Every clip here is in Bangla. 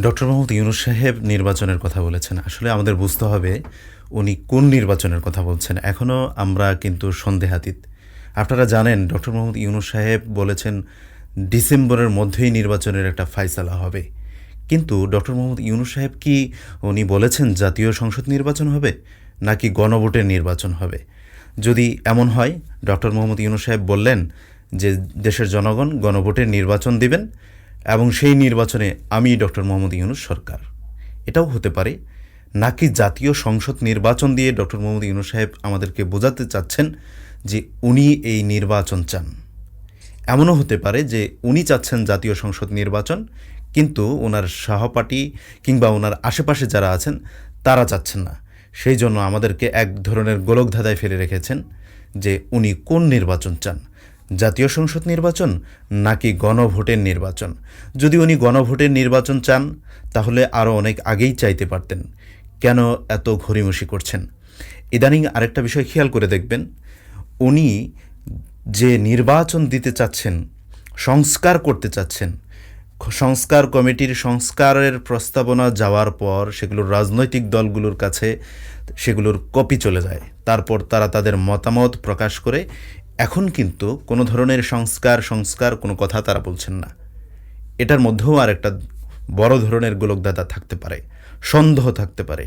ডক্টর মোহাম্মদ ইউনুস সাহেব নির্বাচনের কথা বলেছেন। আসলে আমাদের বুঝতে হবে উনি কোন নির্বাচনের কথা বলছেন। এখনও আমরা কিন্তু সন্দেহাতীত। আপনারা জানেন, ডক্টর মোহাম্মদ ইউনুস সাহেব বলেছেন, ডিসেম্বরের মধ্যেই নির্বাচনের একটা ফাইসালা হবে। কিন্তু ডক্টর মোহাম্মদ ইউনুস সাহেব কি উনি বলেছেন জাতীয় সংসদ নির্বাচন হবে, নাকি গণভোটের নির্বাচন হবে? যদি এমন হয়, ডক্টর মোহাম্মদ ইউনুস সাহেব বললেন যে দেশের জনগণ গণভোটের নির্বাচন দিবেন এবং সেই নির্বাচনে আমি ডক্টর মোহাম্মদ ইউনুস সরকার। এটাও হতে পারে নাকি জাতীয় সংসদ নির্বাচন দিয়ে ডক্টর মোহাম্মদ ইউনুস সাহেব আমাদেরকে বোঝাতে চাচ্ছেন যে উনি এই নির্বাচন চান। এমনও হতে পারে যে উনি চাচ্ছেন জাতীয় সংসদ নির্বাচন, কিন্তু ওনার সহপাঠী কিংবা ওনার আশেপাশে যারা আছেন, তারা চাচ্ছেন না। সেই জন্য আমাদেরকে এক ধরনের গোলকধাঁধায় ফেলে রেখেছেন যে উনি কোন নির্বাচন চান। জাতীয় সংসদ নির্বাচন নাকি গণভোটের নির্বাচন? যদি উনি গণভোটের নির্বাচন চান, তাহলে আরও অনেক আগেই চাইতে পারতেন। কেন এত ঘড়িমসি করছেন? ইদানিং আরেকটা বিষয় খেয়াল করে দেখবেন। উনি যে নির্বাচন দিতে চাচ্ছেন, সংস্কার করতে চাচ্ছেন সংস্কার কমিটির সংস্কারের প্রস্তাবনা যাওয়ার পর সেগুলোর রাজনৈতিক দলগুলোর কাছে সেগুলোর কপি চলে যায়। তারপর তারা তাদের মতামত প্রকাশ করে এখন কিন্তু কোনো ধরনের সংস্কার সংস্কার কোনো কথা তারা বলছেন না। এটার মধ্যেও আর একটা বড় ধরনের গোলকদাতা থাকতে পারে, সন্দেহ থাকতে পারে।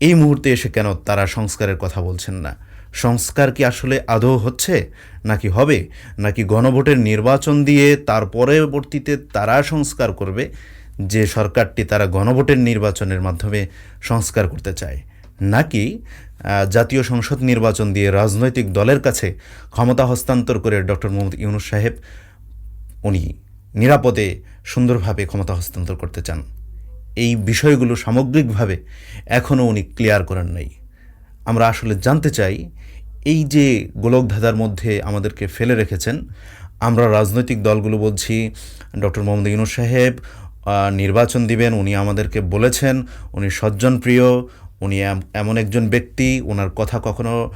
এই মুহূর্তে এসে কেন তারা সংস্কারের কথা বলছেন না? সংস্কার কি আসলে আদৌ হচ্ছে, নাকি হবে, নাকি গণভোটের নির্বাচন দিয়ে তার পরবর্তীতে তারা সংস্কার করবে, যে সরকারটি তারা গণভোটের নির্বাচনের মাধ্যমে সংস্কার করতে চায়? নাকি জাতীয় সংসদ নির্বাচন দিয়ে রাজনৈতিক দলের কাছে ক্ষমতা হস্তান্তর করে ডক্টর মোহাম্মদ ইউনুস সাহেব, উনি নিরাপদে, সুন্দরভাবে ক্ষমতা হস্তান্তর করতে চান? এই বিষয়গুলো সামগ্রিকভাবে এখনও উনি ক্লিয়ার করেন নাই। আমরা আসলে জানতে চাই, এই যে গোলকধাঁধার মধ্যে আমাদেরকে ফেলে রেখেছেন, আমরা রাজনৈতিক দলগুলো বলছি, ডক্টর মোহাম্মদ ইউনুস সাহেব নির্বাচন দিবেন, উনি আমাদেরকে বলেছেন, উনি সজ্জনপ্রিয় উনি এম- এমন একজন ব্যক্তি ওনার কথা কখনো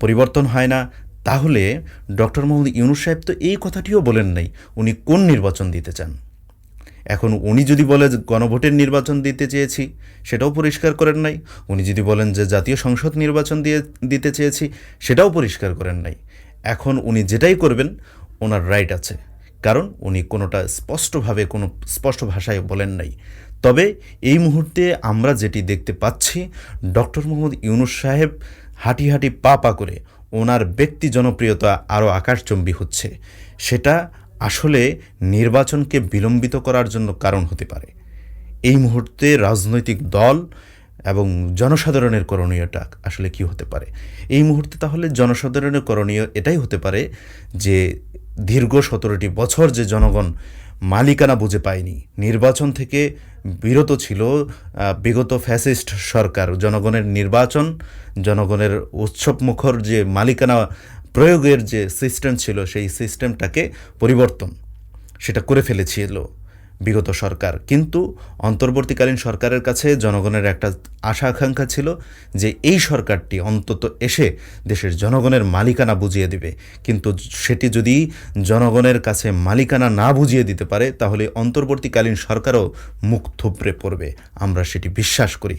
পরিবর্তন হয় না। তাহলে ডক্টর মোহাম্মদ ইউনুস সাহেব তো এই কথাটিও বলেন নাই, উনি কোন নির্বাচন দিতে চান? এখন উনি যদি বলে গণভোটের নির্বাচন দিতে চেয়েছি, সেটাও পরিষ্কার করেন নাই। উনি যদি বলেন যে জাতীয় সংসদ নির্বাচন দিয়ে, দিতে চেয়েছি, সেটাও পরিষ্কার করেন নাই। এখন উনি যেটাই করবেন, ওনার রাইট আছে। কারণ উনি কোনোটা স্পষ্টভাবে, কোনো স্পষ্ট ভাষায় বলেন নাই। তবে এই মুহূর্তে আমরা যেটি দেখতে পাচ্ছি, ডক্টর মোহাম্মদ ইউনুস সাহেব হাঁটি হাঁটি পা পা করে ওনার ব্যক্তি জনপ্রিয়তা আরও আকাশচম্বী হচ্ছে। সেটা আসলে নির্বাচনকে বিলম্বিত করার জন্য কারণ হতে পারে। এই মুহূর্তে রাজনৈতিক দল এবং জনসাধারণের করণীয়টা আসলে কি হতে পারে? এই মুহূর্তে তাহলে জনসাধারণের করণীয় এটাই হতে পারে যে দীর্ঘ সতেরোটি বছর যে জনগণ মালিকানা বুঝে পায়নি। নির্বাচন থেকে বিরত ছিল বিগত ফ্যাসিস্ট সরকার। জনগণের নির্বাচন, জনগণের উৎসবমুখর যে মালিকানা প্রয়োগের যে সিস্টেম ছিল, সেই সিস্টেমটাকে পরিবর্তন, সেটা করে ফেলেছিল। বিগত সরকার। কিন্তু অন্তর্বর্তীকালীন সরকারের কাছে জনগণের একটা আশা আকাঙ্ক্ষা ছিল যে এই সরকারটি অন্তত এসে দেশের জনগণের মালিকানা বুঝিয়ে দিবে। কিন্তু সেটি যদি জনগণের কাছে মালিকানা না বুঝিয়ে দিতে পারে, তাহলে অন্তর্বর্তীকালীন সরকারও মুখ থুবড়ে পড়বে। আমরা সেটি বিশ্বাস করি।